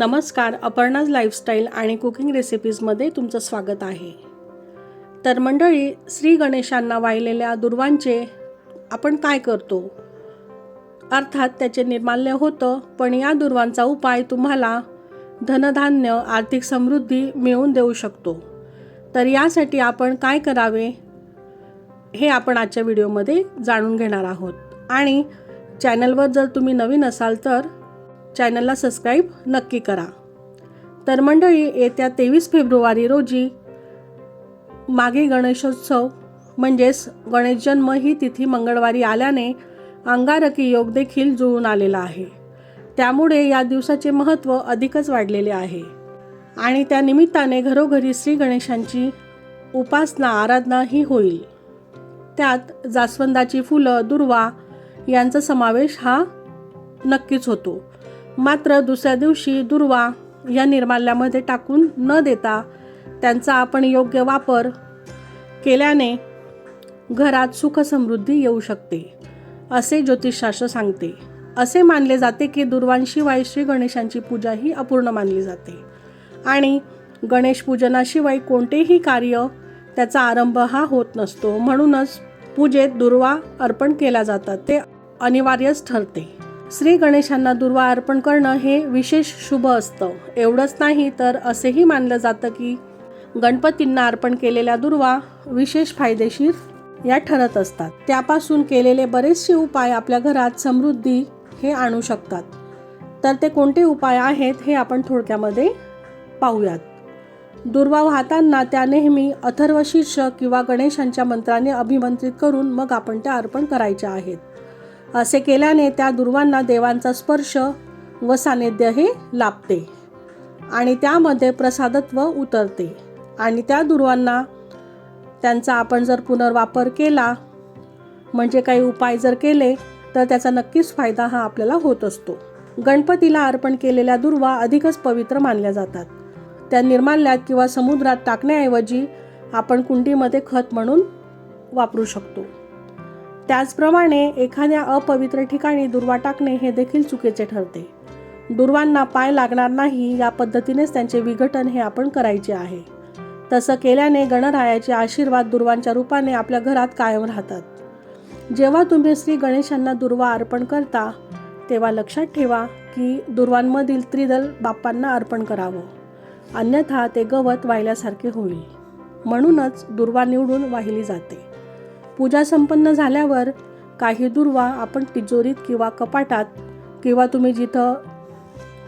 नमस्कार अपर्णाज लाईफस्टाईल आणि कुकिंग रेसिपीजमध्ये तुमचं स्वागत आहे. तर मंडळी श्री गणेशांना वाहिलेल्या दुर्वांचे आपण काय करतो? अर्थात त्याचे निर्माल्य होतं पण या दुर्वांचा उपाय तुम्हाला धनधान्य आर्थिक समृद्धी मिळवून देऊ शकतो. तर यासाठी आपण काय करावे? हे आपण आजच्या व्हिडिओमध्ये जाणून घेणार आहोत. आणि चॅनलवर जर तुम्ही नवीन असाल तर चॅनलला सबस्क्राईब नक्की करा. तर मंडळी येत्या तेवीस फेब्रुवारी रोजी मागे गणेशोत्सव म्हणजेच गणेश जन्म ही तिथी मंगळवारी आल्याने अंगारकी योग देखील जुळून आलेला आहे. त्यामुळे या दिवसाचे महत्त्व अधिकच वाढलेले आहे. आणि त्या निमित्ताने घरोघरी श्री गणेशांची उपासना आराधना ही होईल. त्यात जास्वंदाची फुलं दुर्वा यांचा समावेश हा नक्कीच होतो. मात्र दुसऱ्या दिवशी दुर्वा या निर्माल्यामध्ये टाकून न देता त्यांचा आपण योग्य वापर केल्याने घरात सुखसमृद्धी येऊ शकते असे ज्योतिषशास्त्र सांगते. असे मानले जाते की दुर्वांशिवाय श्री गणेशांची पूजा ही अपूर्ण मानली जाते आणि गणेश पूजनाशिवाय कोणतेही कार्य त्याचा आरंभ हा होत नसतो. म्हणूनच पूजेत दुर्वा अर्पण केल्या जातात ते अनिवार्यच ठरते. श्री गणेशांना दुर्वा अर्पण करणं हे विशेष शुभ असतं. एवढंच नाही तर असेही मानलं जातं की गणपतींना अर्पण केलेल्या दुर्वा विशेष फायदेशीर या ठरत असतात. त्यापासून केलेले बरेचसे उपाय आपल्या घरात समृद्धी हे आणू शकतात. तर ते कोणते उपाय आहेत हे आपण थोडक्यामध्ये पाहूयात. दुर्वा वाहताना त्या नेहमी अथर्वशीर्ष किंवा गणेशांच्या मंत्राने अभिमंत्रित करून मग आपण त्या अर्पण करायच्या आहेत. असे केल्याने त्या दुर्वांना देवांचा स्पर्श व सान्निध्य हे लाभते. आणि त्यामध्ये प्रसादत्व उतरते. आणि त्या दुर्वांना त्यांचा आपण जर पुनर्वापर केला म्हणजे काही उपाय जर केले तर त्याचा नक्कीच फायदा हा आपल्याला होत असतो. गणपतीला अर्पण केलेल्या दुर्वा अधिकच पवित्र मानल्या जातात. त्या निर्माल्यात किंवा समुद्रात टाकण्याऐवजी आपण कुंडीमध्ये खत म्हणून वापरू शकतो. त्याचप्रमाणे एखाद्या अपवित्र ठिकाणी दुर्वा टाकणे हे देखील चुकीचे ठरते. दुर्वांना पाय लागणार नाही या पद्धतीनेच त्यांचे विघटन हे आपण करायचे आहे. तसं केल्याने गणरायाचे आशीर्वाद दुर्वांच्या रूपाने आपल्या घरात कायम राहतात. जेव्हा तुम्ही श्री गणेशांना दुर्वा अर्पण करता तेव्हा लक्षात ठेवा की दुर्वांमधील त्रिदल बाप्पांना अर्पण करावं. अन्यथा ते गवत वाहिल्यासारखे होईल. म्हणूनच दुर्वा निवडून वाहिली जाते. पूजा संपन्न झाल्यावर काही दुर्वा आपण तिजोरीत किंवा कपाटात किंवा तुम्ही जिथं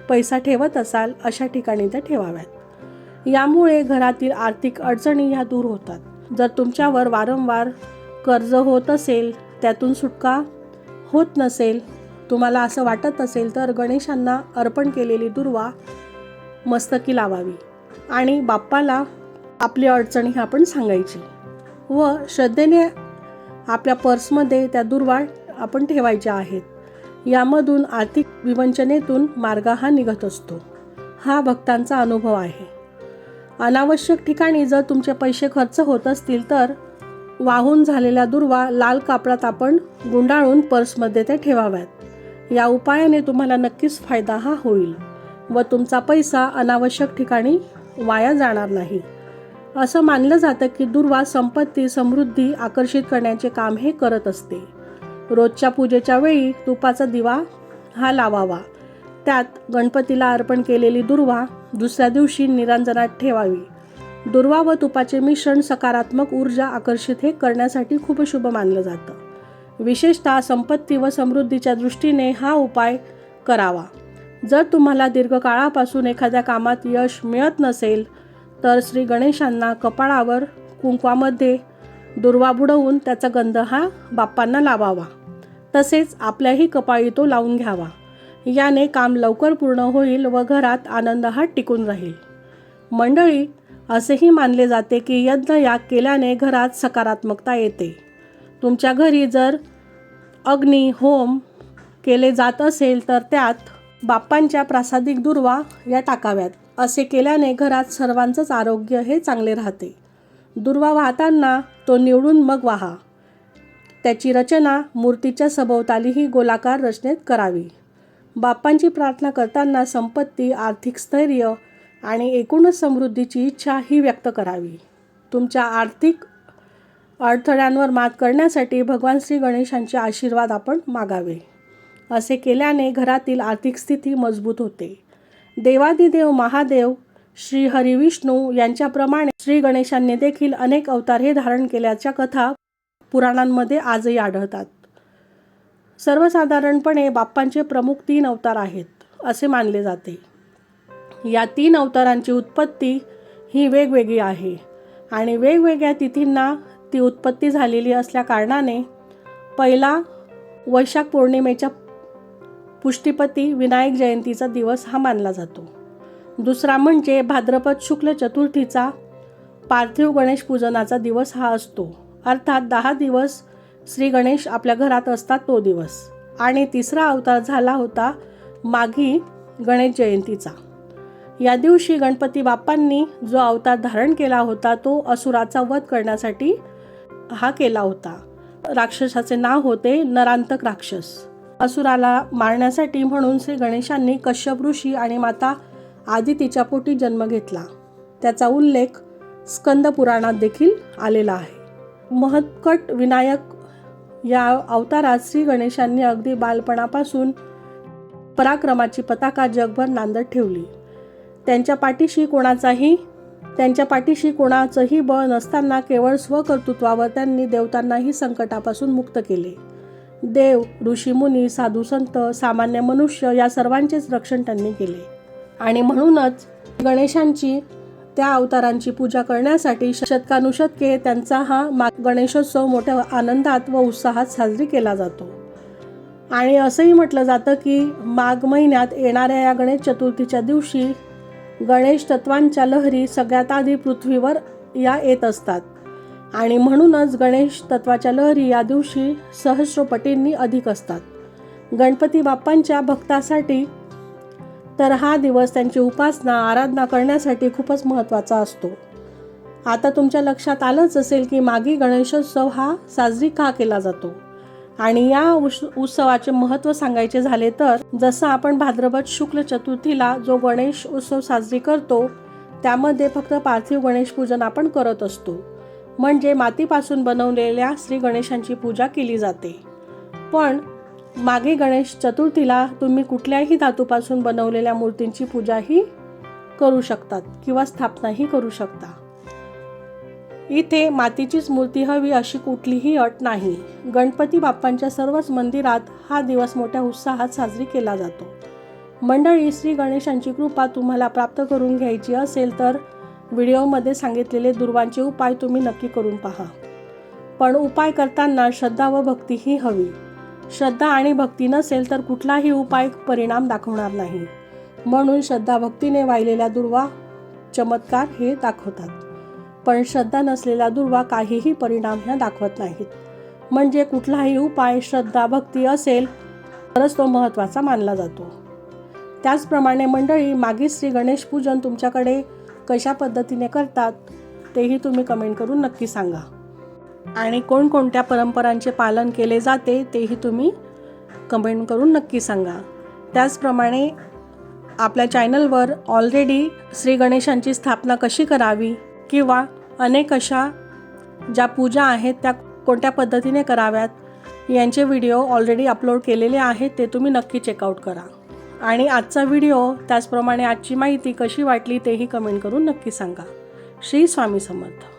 पैसा ठेवत असाल अशा ठिकाणी त्या ठेवाव्यात. यामुळे घरातील आर्थिक अडचणी ह्या दूर होतात. जर तुमच्यावर वारंवार कर्ज होत असेल त्यातून सुटका होत नसेल तुम्हाला असं वाटत असेल तर गणेशांना अर्पण केलेली दुर्वा मस्तकी लावावी आणि बाप्पाला आपली अडचणी ह्या आपण सांगायची व श्रद्धेने आपल्या पर्समध्ये त्या दुर्वाळ आपण ठेवायच्या आहेत. यामधून आर्थिक विवंचनेतून मार्ग हा निघत असतो. हा भक्तांचा अनुभव आहे. अनावश्यक ठिकाणी जर तुमचे पैसे खर्च होत असतील तर वाहून झालेल्या दुर्वा लाल कापडात आपण गुंडाळून पर्समध्ये ते ठेवाव्यात. या उपायाने तुम्हाला नक्कीच फायदा हा होईल व तुमचा पैसा अनावश्यक ठिकाणी वाया जाणार नाही. असं मानलं जातं की दुर्वा संपत्ती समृद्धी आकर्षित करण्याचे काम हे करत असते. रोजच्या पूजेच्या वेळी तुपाचा दिवा हा लावावा. त्यात गणपतीला अर्पण केलेली दुर्वा दुसऱ्या दिवशी निरांजनात ठेवावी. दुर्वा व तुपाचे मिश्रण सकारात्मक ऊर्जा आकर्षित हे करण्यासाठी खूप शुभ मानलं जातं. विशेषतः संपत्ती व समृद्धीच्या दृष्टीने हा उपाय करावा. जर तुम्हाला दीर्घकाळापासून एखाद्या कामात यश मिळत नसेल तर श्री गणेशांना कपाळावर कुंकवामध्ये दुर्वा बुडवून त्याचा गंध हा बाप्पांना लावावा. तसेच आपल्याही कपाळी तो लावून घ्यावा. याने काम लवकर पूर्ण होईल व घरात आनंद हा टिकून राहील. मंडळी असेही मानले जाते की यज्ञयाग केल्याने घरात सकारात्मकता येते. तुमच्या घरी जर अग्नी होम केले जात असेल तर त्यात बाप्पांच्या प्रासादिक दुर्वा या टाकाव्यात. असे केल्याने घरात सर्वांचंच आरोग्य हे चांगले राहते. दुर्वा वाहताना तो निवडून मग वाहा. त्याची रचना मूर्तीच्या सभोवतालीही गोलाकार रचनेत करावी. बाप्पांची प्रार्थना करताना संपत्ती आर्थिक स्थैर्य आणि एकूणच समृद्धीची इच्छा ही व्यक्त करावी. तुमच्या आर्थिक अडथळ्यांवर मात करण्यासाठी भगवान श्री गणेशांचे आशीर्वाद आपण मागावे. असे केल्याने घरातील आर्थिक स्थिती मजबूत होते. देवादिदेव महादेव श्री हरिविष्णू यांच्याप्रमाणे श्री गणेशांनी देखील अनेक अवतार हे धारण केल्याच्या कथा पुराणांमध्ये आजही आढळतात. सर्वसाधारणपणे बाप्पांचे प्रमुख तीन अवतार आहेत असे मानले जाते. या तीन अवतारांची उत्पत्ती ही वेगवेगळी आहे आणि वेगवेगळ्या तिथींना ती उत्पत्ती झालेली असल्या कारणाने पहिला वैशाख पौर्णिमेच्या पुष्टीपती विनायक जयंतीचा दिवस हा मानला जातो. दुसरा म्हणजे भाद्रपद शुक्ल चतुर्थीचा पार्थिव गणेश पूजनाचा दिवस हा असतो. अर्थात दहा दिवस श्री गणेश आपल्या घरात असतात तो दिवस. आणि तिसरा अवतार झाला होता माघी गणेश जयंतीचा. या दिवशी गणपती बाप्पांनी जो अवतार धारण केला होता तो असुराचा वध करण्यासाठी हा केला होता. राक्षसाचे नाव होते नरांतक राक्षस. असुराला मारण्यासाठी म्हणून श्री गणेशांनी कश्यप ऋषी आणि माता आदितीच्या पोटी जन्म घेतला. त्याचा उल्लेख स्कंद पुराणात देखील आलेला आहे. महत्कट विनायक या अवतारात श्री गणेशांनी अगदी बालपणापासून पराक्रमाची पताका जगभर नांदत ठेवली. त्यांच्या पाठीशी कोणाचाही त्यांच्या पाठीशी कोणाचंही बळ नसताना केवळ स्वकर्तृत्वावर त्यांनी देवतांनाही संकटापासून मुक्त केले. देव ऋषीमुनी साधू संत सामान्य मनुष्य या सर्वांचेच रक्षण त्यांनी केले. आणि म्हणूनच गणेशांची त्या अवतारांची पूजा करण्यासाठी शतकानुशतके त्यांचा हा मा गणेशोत्सव मोठ्या आनंदात व उत्साहात साजरी केला जातो. आणि असंही म्हटलं जातं की माघ महिन्यात येणाऱ्या या गणेश चतुर्थीच्या दिवशी गणेश तत्वांच्या लहरी सगळ्यात आधी पृथ्वीवर या येत असतात. आणि म्हणूनच गणेश तत्वाच्या लहरी या दिवशी सहस्रपटींनी अधिक असतात. गणपती बाप्पांच्या भक्तासाठी तर हा दिवस त्यांची उपासना आराधना करण्यासाठी खूपच महत्त्वाचा असतो. आता तुमच्या लक्षात आलंच असेल की मागे गणेशोत्सव हा साजरी का केला जातो? आणि या उस उत्सवाचे महत्त्व सांगायचे झाले तर जसं आपण भाद्रपद शुक्ल चतुर्थीला जो गणेश उत्सव साजरी करतो त्यामध्ये फक्त पार्थिव गणेश पूजन आपण करत असतो. म्हणजे मातीपासून बनवलेल्या श्री गणेशांची पूजा केली जाते. पण मागे गणेश चतुर्थीला तुम्ही कुठल्याही धातूपासून बनवलेल्या मूर्तींची पूजाही करू शकतात किंवा स्थापनाही करू शकता. इथे मातीचीच मूर्ती हवी अशी कुठलीही अट नाही. गणपती बाप्पांच्या सर्वच मंदिरात हा दिवस मोठ्या उत्साहात साजरी केला जातो. मंडळी श्री गणेशांची कृपा तुम्हाला प्राप्त करून घ्यायची असेल तर व्हिडिओमध्ये सांगितलेले दुर्वांचे उपाय तुम्ही नक्की करून पहा. पण उपाय करताना श्रद्धा व भक्ती ही हवी. श्रद्धा आणि भक्ती नसेल तर कुठलाही उपाय परिणाम दाखवणार नाही. म्हणून श्रद्धा भक्तीने वाहिलेल्या दुर्वा चमत्कार हे दाखवतात. पण श्रद्धा नसलेल्या दुर्वा काहीही परिणाम ह्या दाखवत नाहीत. म्हणजे कुठलाही उपाय श्रद्धा भक्ती असेल तरच तो महत्त्वाचा मानला जातो. त्याचप्रमाणे मंडळी मागील श्री गणेश पूजन तुमच्याकडे कशा पद्धतीने करतात तेही तुम्ही कमेंट करून नक्की सांगा. आणि कोणकोणत्या परंपरांचे पालन केले जाते तेही तुम्ही कमेंट करून नक्की सांगा. त्याचप्रमाणे आपल्या चॅनलवर ऑलरेडी श्री गणेशांची स्थापना कशी करावी किंवा अनेक अशा ज्या पूजा आहेत त्या कोणत्या पद्धतीने कराव्यात यांचे व्हिडिओ ऑलरेडी अपलोड केलेले आहेत ते तुम्ही नक्की चेकआउट करा. आणि आजचा व्हिडिओ त्याचप्रमाणे आजची माहिती कशी वाटली तेही कमेंट करून नक्की सांगा. श्री स्वामी समर्थ.